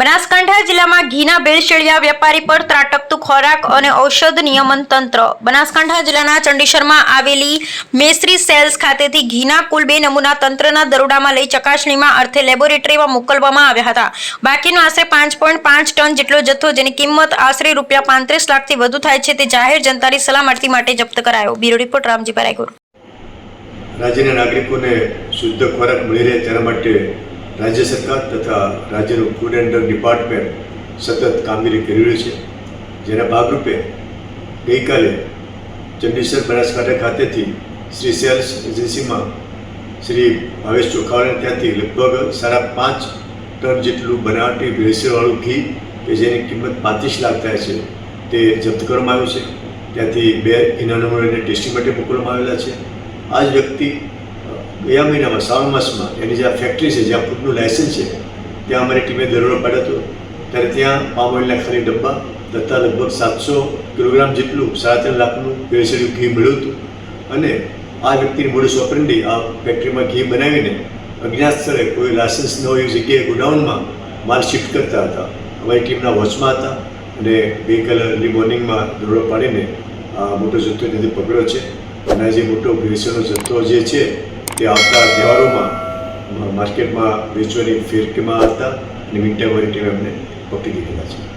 બનાસકાંઠા જિલ્લામાં ઘીના ભેળસેળિયા, વેપારી પર ત્રાટકતું ખોરાક અને ઔષધ નિયમન તંત્ર. બનાસકાંઠા જિલ્લાના ચંડીસરમાં આવેલી મેસરી સેલ્સ ખાતેથી ઘીના કુલ બે નમૂના તંત્રના દરોડામાં લઈ ચકાસણીમાં અર્થે લેબોરેટરીમાં મોકલવામાં આવ્યા હતા. બાકીનો આશરે પાંચ પોઈન્ટ પાંચ ટન જેટલો જથ્થો જેની કિંમત આશરે રૂપિયા પાંત્રીસ લાખથી વધુ થાય છે તે જાહેર જનતાની સલામતી માટે જપ્ત કરાયો. બ્યુરો રિપોર્ટ રામજી રાજ્યના નાગરિકોને શુદ્ધ ખોરાક મળી રહે તેના માટે રાજ્ય સરકાર તથા રાજ્યનું ફૂડ એન્ડ ડ્રગ ડિપાર્ટમેન્ટ સતત કામગીરી કરી રહ્યું છે. જેના ભાગરૂપે ગઈકાલે ચંડીસર બનાસકાંઠા ખાતેથી શ્રી સેલ્સ એજન્સીમાં શ્રી ભાવેશ ચોખાવાને ત્યાંથી લગભગ સાડા પાંચ ટન જેટલું બનાવટી ભેળસેળવાળું ઘી કે જેની કિંમત પાંત્રીસ લાખ થાય છે તે જપ્ત કરવામાં આવ્યું છે. ત્યાંથી બે ઘીના નમૂનાને ટેસ્ટિંગ માટે મોકલવામાં આવેલા છે. આ જ વ્યક્તિ ગયા મહિનામાં શ્રાવણ માસમાં એની જે આ ફેક્ટરી છે, જ્યાં ફૂડનું લાયસન્સ છે, ત્યાં અમારી ટીમે દરોડો પાડ્યો હતો. ત્યારે ત્યાં પામ ઓઇલના ખાલી ડબ્બા તથા લગભગ સાતસો કિલોગ્રામ જેટલું, સાડા ત્રણ લાખનું ભેળસેળ્યું ઘી મળ્યું હતું. અને આ વ્યક્તિની મોડુસ ઓપરેન્ડી આ ફેક્ટરીમાં ઘી બનાવીને અજ્ઞાત સ્થળે કોઈ લાયસન્સ ન હોય જગ્યાએ ગોડાઉનમાં માલ શિફ્ટ કરતા હતા. અમારી ટીમના વોચમાં હતા અને ગઈકાલે અર્લી મોર્નિંગમાં દરોડો પાડીને આ મોટો જથ્થો ત્યાંથી પકડ્યો છે. અને જે મોટો ભેળસેળનો જથ્થો જે છે તે આવતા તહેવારોમાં માર્કેટમાં વેચવાની ફિરકીમાં હતા અને મીન ટાઈમ વાળી ટીમ એમને પકડી દીધેલા છે.